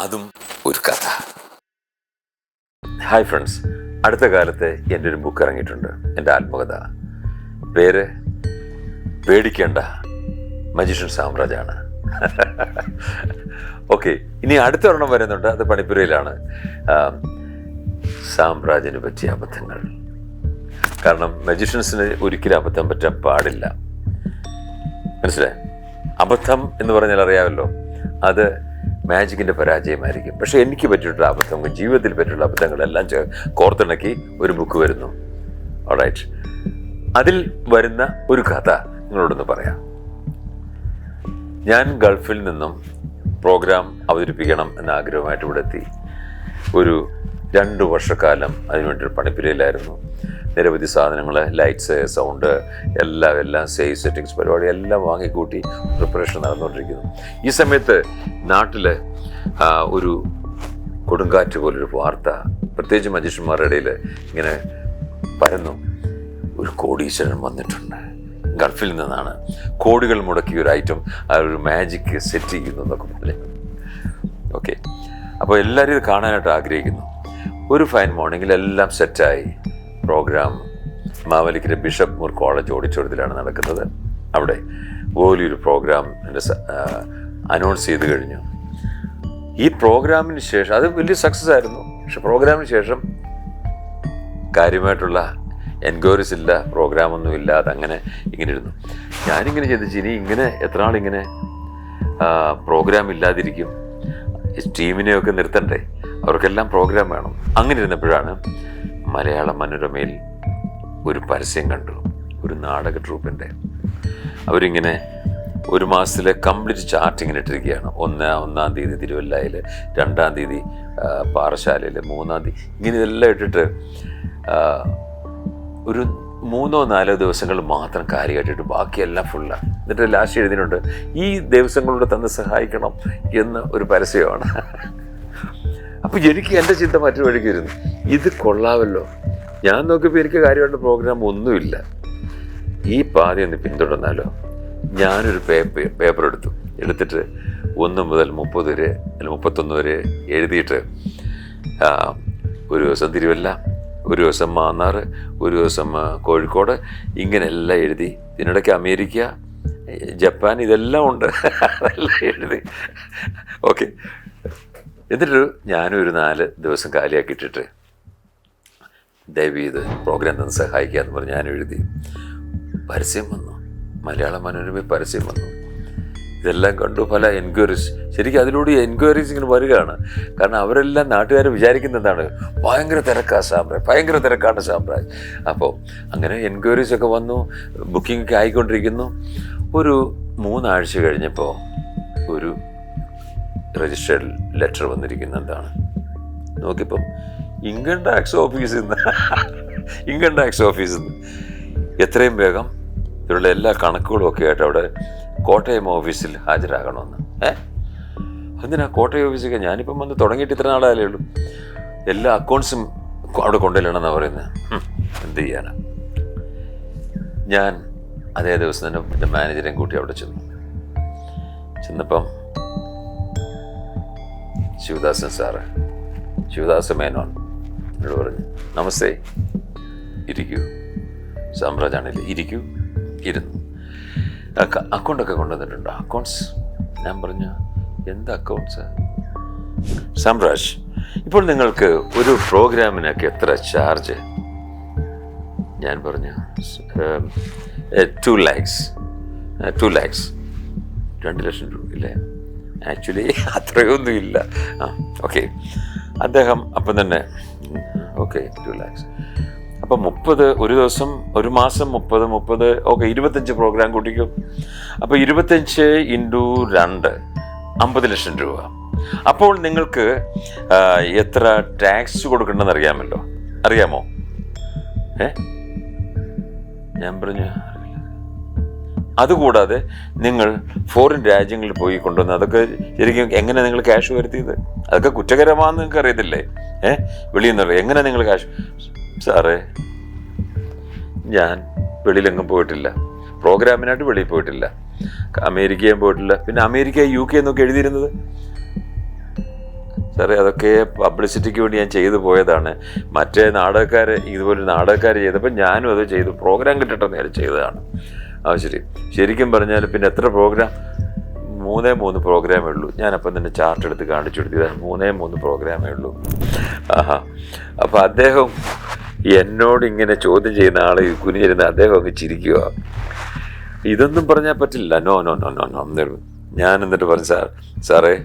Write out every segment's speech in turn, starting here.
അതും ഒരു കഥ. ഹായ് ഫ്രണ്ട്സ് അടുത്ത കാലത്ത് എന്റെ ഒരു ബുക്ക് ഇറങ്ങിയിട്ടുണ്ട്. എന്റെ ആത്മകഥ. പേര് പേടിക്കേണ്ട മജീഷ്യൻ സാമ്രാജാണ് ഓക്കെ ഇനി അടുത്ത ഒരെണ്ണം വരുന്നുണ്ട്. അത് പണിപ്പുരയിലാണ്. സാമ്രാജ്യന് പറ്റിയ അബദ്ധങ്ങൾ. കാരണം മജീഷ്യൻസിന് ഒരിക്കലും അബദ്ധം പറ്റാൻ പാടില്ല. മനസ്സിലായി? അബദ്ധം എന്ന് പറഞ്ഞാൽ അറിയാമല്ലോ. അത് മാജിക്കിന്റെ പരാജയമായിരിക്കും. പക്ഷേ എനിക്ക് പറ്റിയിട്ടുള്ള അബദ്ധങ്ങൾ ജീവിതത്തിൽ പറ്റിയുള്ള അബദ്ധങ്ങളെല്ലാം കോർത്തിണക്കി ഒരു ബുക്ക് വരുന്നു. ഓൾറൈറ്റ് അതിൽ വരുന്ന ഒരു കഥ നിങ്ങളോടൊന്ന് പറയാം. ഞാൻ ഗൾഫിൽ നിന്നും പ്രോഗ്രാം അവതരിപ്പിക്കണം എന്ന ആഗ്രഹമായിട്ട് ഇവിടെ എത്തി ഒരു രണ്ട് വർഷക്കാലം അതിനുവേണ്ടി ഒരു പണിപ്പിരയിലായിരുന്നു. നിരവധി സാധനങ്ങൾ ലൈറ്റ്സ് സൗണ്ട് എല്ലാം എല്ലാം സേവ് സെറ്റിങ്സ് പരിപാടി എല്ലാം വാങ്ങിക്കൂട്ടി പ്രിപ്പറേഷൻ നടന്നുകൊണ്ടിരിക്കുന്നു. ഈ സമയത്ത് നാട്ടിൽ ഒരു കൊടുങ്കാറ്റ് പോലൊരു വാർത്ത പ്രത്യേകിച്ച് മജീഷ്യന്മാരുടെ ഇടയിൽ ഇങ്ങനെ പരന്നു. ഒരു കോടീശ്വരൻ വന്നിട്ടുണ്ട്. ഗൾഫിൽ നിന്നാണ്. കോടികൾ മുടക്കിയ ഒരു ഐറ്റം ആ ഒരു മാജിക് സെറ്റ് ചെയ്യുന്നു എന്നൊക്കെ പറഞ്ഞു. ഓക്കെ അപ്പോൾ എല്ലാവരും ഇത് കാണാനായിട്ട് ആഗ്രഹിക്കുന്നു. ഒരു ഫൈൻ മോർണിംഗിൽ എല്ലാം സെറ്റായി programme Mavelikara bishop Moore college ഓഡിറ്റോറിയത്തിലാണ് നടക്കുന്നത്. അവിടെ വലിയൊരു പ്രോഗ്രാം എന്റെ അനൗൺസ് ചെയ്ത് കഴിഞ്ഞു. ഈ പ്രോഗ്രാമിന് ശേഷം അത് വലിയ സക്സസ് ആയിരുന്നു. പക്ഷെ പ്രോഗ്രാമിന് ശേഷം കാര്യമായിട്ടുള്ള എൻക്വയറീസ് ഇല്ല പ്രോഗ്രാമൊന്നും ഇല്ലാതെ അങ്ങനെ ഇങ്ങനെ ഇരുന്നു. ഞാനിങ്ങനെ ചിന്തിച്ച് ഇനി ഇങ്ങനെ എത്ര നാളിങ്ങനെ പ്രോഗ്രാം ഇല്ലാതിരിക്കും? ടീമിനെയൊക്കെ നിർത്തണ്ടേ? അവർക്കെല്ലാം പ്രോഗ്രാം വേണം. അങ്ങനെ ഇരുന്നപ്പോഴാണ് മലയാള മനോരമയിൽ ഒരു പരസ്യം കണ്ടു. ഒരു നാടക ട്രൂപ്പിന്റെ അവരിങ്ങനെ ഒരു മാസത്തിലെ കംപ്ലീറ്റ് ചാർട്ട് ഇങ്ങനെ ഇട്ടിരിക്കുകയാണ്. ഒന്ന് ഒന്നാം തീയതി തിരുവല്ലയിൽ രണ്ടാം തീയതി പാറശാലയിൽ മൂന്നാം തീയതി. ഇങ്ങനെ ഇതെല്ലാം ഇട്ടിട്ട് ഒരു മൂന്നോ നാലോ ദിവസങ്ങൾ മാത്രം കാര്യമായിട്ടിട്ട് ബാക്കിയെല്ലാം ഫുള്ളാണ് എന്നിട്ട് ലാസ്റ്റ് എഴുതിയിട്ടുണ്ട് ഈ ദിവസങ്ങളോട് തന്ന് സഹായിക്കണം എന്ന് ഒരു പരസ്യമാണ്. അപ്പോൾ എനിക്ക് എന്റെ ചിന്ത മറ്റൊരു വഴിക്ക് വരുന്നു. ഇത് കൊള്ളാമല്ലോ. ഞാൻ നോക്കിയപ്പോൾ എനിക്ക് കാര്യമായിട്ട് പ്രോഗ്രാം ഒന്നുമില്ല. ഈ പാതി ഒന്ന് പിന്തുടർന്നാലോ? ഞാനൊരു പേപ്പർ പേപ്പർ എടുത്തു. എടുത്തിട്ട് ഒന്ന് മുതൽ മുപ്പത് വരെ അല്ലെങ്കിൽ മുപ്പത്തൊന്ന് വരെ എഴുതിയിട്ട് ഒരു ദിവസം തിരുവല്ല ഒരു ദിവസം മാന്നാർ ഒരു ദിവസം കോഴിക്കോട് ഇങ്ങനെ എല്ലാം എഴുതി. ഇതിനിടയ്ക്ക് അമേരിക്ക ജപ്പാൻ ഇതെല്ലാം ഉണ്ട്. അതെല്ലാം എഴുതി. ഓക്കെ. എന്നിട്ട് ഞാനും ഒരു നാല് ദിവസം കാലിയാക്കിയിട്ടിട്ട് ദയവ് ചെയ്ത് പ്രോഗ്രാം തന്നെ സഹായിക്കുക എന്ന് പറഞ്ഞ് ഞാൻ എഴുതി പരസ്യം വന്നു. മലയാള മനോരമ പരസ്യം വന്നു. ഇതെല്ലാം കണ്ടു. പല എൻക്വയറീസ് ശരിക്കും അതിലൂടെ എൻക്വയറീസ് ഇങ്ങനെ വരികയാണ്. കാരണം അവരെല്ലാം നാട്ടുകാർ വിചാരിക്കുന്ന എന്താണ്? ഭയങ്കര തിരക്കാണ് സാമ്രാജ് ഭയങ്കര തിരക്കാണ് സാമ്രാജ് അപ്പോൾ അങ്ങനെ എൻക്വയറീസ് ഒക്കെ വന്നു. ബുക്കിംഗ് ഒക്കെ ആയിക്കൊണ്ടിരിക്കുന്നു. ഒരു മൂന്നാഴ്ച കഴിഞ്ഞപ്പോൾ ഒരു രജിസ്റ്റേർഡ് ലെറ്റർ വന്നിരിക്കുന്ന എന്താണ് ഇൻകം ടാക്സ് ഓഫീസിൽ നിന്ന് ഇൻകം ടാക്സ് ഓഫീസിൽ നിന്ന് എത്രയും വേഗം ഇവരുടെ എല്ലാ കണക്കുകളും ഒക്കെ ആയിട്ട് അവിടെ കോട്ടയം ഓഫീസിൽ ഹാജരാകണമെന്ന്. ഏ? എന്തിനാ കോട്ടയം ഓഫീസൊക്കെ ഞാനിപ്പം വന്ന് തുടങ്ങിയിട്ട് ഇത്ര നാളായാലേ ഉള്ളൂ. എല്ലാ അക്കൗണ്ട്സും അവിടെ കൊണ്ടുവരണമെന്നാണ് പറയുന്നത് എന്ത് ചെയ്യാനാ? ഞാൻ അതേ ദിവസം തന്നെ എന്റെ മാനേജരെയും കൂട്ടി അവിടെ ചെന്നു. ചെന്നപ്പം ശിവദാസൻ സാറ്. ശിവദാസ മേനോൻ എന്നോട് പറഞ്ഞു നമസ്തേ. ഇരിക്കൂ. സാമ്രാജാണില്ലേ ഇരിക്കൂ. ഇരുന്നു. അക്ക- അക്കൗണ്ടൊക്കെ കൊണ്ടുവന്നിട്ടുണ്ടോ? അക്കൗണ്ട്സ്? ഞാൻ പറഞ്ഞു എന്ത് അക്കൗണ്ട്സ്? സാമ്രാജ് ഇപ്പോൾ നിങ്ങൾക്ക് ഒരു പ്രോഗ്രാമിനൊക്കെ എത്ര ചാർജ്? ഞാൻ പറഞ്ഞു ടു ലാക്സ് ടു ലാക്സ് രണ്ട് ലക്ഷം രൂപ ഇല്ലേ? ആക്ച്വലി അത്രയൊന്നും ഇല്ല. ആ ഓക്കെ അദ്ദേഹം അപ്പം തന്നെ ഓക്കെ ടു ലാക്സ് അപ്പം മുപ്പത് ഒരു ദിവസം ഒരു മാസം മുപ്പത് മുപ്പത് ഓക്കെ ഇരുപത്തഞ്ച് പ്രോഗ്രാം കൂട്ടിക്കും. അപ്പോൾ ഇരുപത്തഞ്ച് ഇന്റു രണ്ട് അമ്പത് ലക്ഷം രൂപ. അപ്പോൾ നിങ്ങൾക്ക് എത്ര ടാക്സ് കൊടുക്കണമെന്ന് അറിയാമല്ലോ? അറിയാമോ? ഏ? ഞാൻ പറഞ്ഞു അതുകൂടാതെ നിങ്ങൾ ഫോറിൻ രാജ്യങ്ങളിൽ പോയി കൊണ്ടുവന്ന് അതൊക്കെ ശരിക്കും എങ്ങനെ നിങ്ങൾ ക്യാഷ് വരുത്തിയത്? അതൊക്കെ കുറ്റകരമാണെന്ന് നിങ്ങൾക്ക് അറിയത്തില്ലേ? ഏ? വെളിയിൽ നിന്ന് എങ്ങനെ നിങ്ങൾ ക്യാഷ് സാറേ ഞാൻ വെളിയിലെങ്ങും പോയിട്ടില്ല. പ്രോഗ്രാമിനായിട്ട് വെളിയിൽ പോയിട്ടില്ല. അമേരിക്കയും പോയിട്ടില്ല. പിന്നെ അമേരിക്ക യു കെ എന്നൊക്കെ എഴുതിയിരുന്നത്? സാറേ അതൊക്കെ പബ്ലിസിറ്റിക്ക് വേണ്ടി ഞാൻ ചെയ്തു പോയതാണ്. മറ്റേ നാടകക്കാർ ഇതുപോലെ നാടകക്കാർ ചെയ്തപ്പോൾ ഞാനും അത് ചെയ്തു. പ്രോഗ്രാം കിട്ടട്ടെ നേരെ ചെയ്തതാണ്. ആ ശരി. ശരിക്കും പറഞ്ഞാൽ പിന്നെ എത്ര പ്രോഗ്രാം മൂന്നേ മൂന്ന് പ്രോഗ്രാമേ ഉള്ളൂ. ഞാനപ്പം തന്നെ ചാർട്ട് എടുത്ത് കാണിച്ചു കൊടുത്തത് മൂന്നേ മൂന്ന് പ്രോഗ്രാമേ ഉള്ളൂ. ആഹാ. അപ്പം അദ്ദേഹം എന്നോട് ഇങ്ങനെ ചോദ്യം ചെയ്യുന്ന ആൾ കുനിഞ്ഞിരുന്ന അദ്ദേഹം അങ്ങ് ചിരിക്കുക ഇതൊന്നും പറഞ്ഞാൽ പറ്റില്ല. No no no no no ഞാൻ എന്നിട്ട് പറഞ്ഞു സാർ സാറേ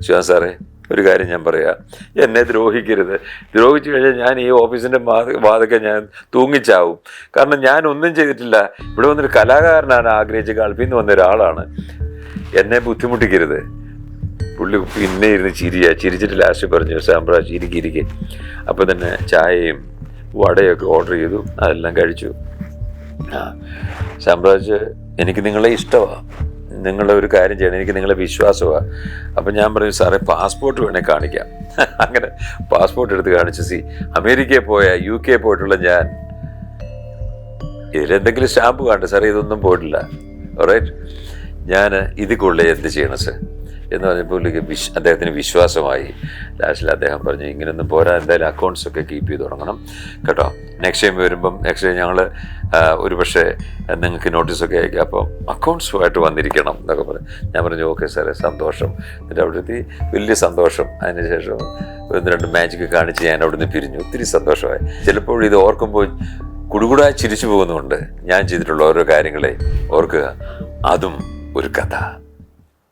ശിവാ സാറേ ഒരു കാര്യം ഞാൻ പറയാം. എന്നെ ദ്രോഹിക്കരുത്. ദ്രോഹിച്ചു കഴിഞ്ഞാൽ ഞാൻ ഈ ഓഫീസിന്റെ വാതൊക്കെ ഞാൻ തൂങ്ങിച്ചാവും. കാരണം ഞാൻ ഒന്നും ചെയ്തിട്ടില്ല. ഇവിടെ വന്നൊരു കലാകാരനാണ് ആഗ്രഹിച്ച് കളിപ്പിന്ന് വന്ന ഒരാളാണ്. എന്നെ ബുദ്ധിമുട്ടിക്കരുത്. പുള്ളി പിന്നെ ഇരുന്ന് ചിരിയ. ചിരിച്ചിട്ട് ലാസ്റ്റ് പറഞ്ഞു സാമ്പ്രാ ചിരിക്കിരിക്കെ അപ്പം തന്നെ ചായയും വടയൊക്കെ ഓർഡർ ചെയ്തു. അതെല്ലാം കഴിച്ചു. ആ സാമ്പ്രാജ് എനിക്ക് നിങ്ങളെ ഇഷ്ടമാണ് നിങ്ങളുടെ ഒരു കാര്യം ചെയ്യണം. എനിക്ക് നിങ്ങളെ വിശ്വാസമാണ് അപ്പം ഞാൻ പറഞ്ഞു സാറേ പാസ്പോർട്ട് വേണേൽ കാണിക്കാം. അങ്ങനെ പാസ്പോർട്ട് എടുത്ത് കാണിച്ച്. സി അമേരിക്കയിൽ പോയ യു കെ പോയിട്ടുള്ള ഞാൻ ഇതിലെന്തെങ്കിലും സ്റ്റാമ്പ് കാണട്ടെ സാറേ ഇതൊന്നും പോയിട്ടില്ല. റൈറ്റ് ഞാൻ ഇത് കൊള്ളേ എന്ത് ചെയ്യണം സർ? എന്ന് പറഞ്ഞപ്പോൾ വിശ് അദ്ദേഹത്തിന് വിശ്വാസമായി. ലാസ്റ്റിൽ അദ്ദേഹം പറഞ്ഞു ഇങ്ങനെയൊന്നും പോരാ എന്തായാലും അക്കൗണ്ട്സ് ഒക്കെ കീപ്പ് ചെയ്ത് തുടങ്ങണം. കേട്ടോ? നെക്സ്റ്റ് ടൈം വരുമ്പം നെക്സ്റ്റ് ടൈം ഞങ്ങൾ ഒരു പക്ഷേ നിങ്ങൾക്ക് നോട്ടീസൊക്കെ അയക്കാം അപ്പം അക്കൗണ്ട്സുമായിട്ട് വന്നിരിക്കണം എന്നൊക്കെ പറഞ്ഞു. ഞാൻ പറഞ്ഞു ഓക്കെ സാറേ സന്തോഷം. എന്നിട്ട് അവിടെ എത്തി വലിയ സന്തോഷം. അതിനുശേഷം ഒന്ന് രണ്ട് മാജിക്ക് കാണിച്ച് ഞാൻ അവിടെ നിന്ന് പിരിഞ്ഞു. ഒത്തിരി സന്തോഷമായി. ചിലപ്പോൾ ഇത് ഓർക്കുമ്പോൾ കുടുകുടാ ചിരിച്ചു പോകുന്നുണ്ട് ഞാൻ ചെയ്തിട്ടുള്ള ഓരോ കാര്യങ്ങളെ ഓർക്കുക. അതും ഒരു കഥ.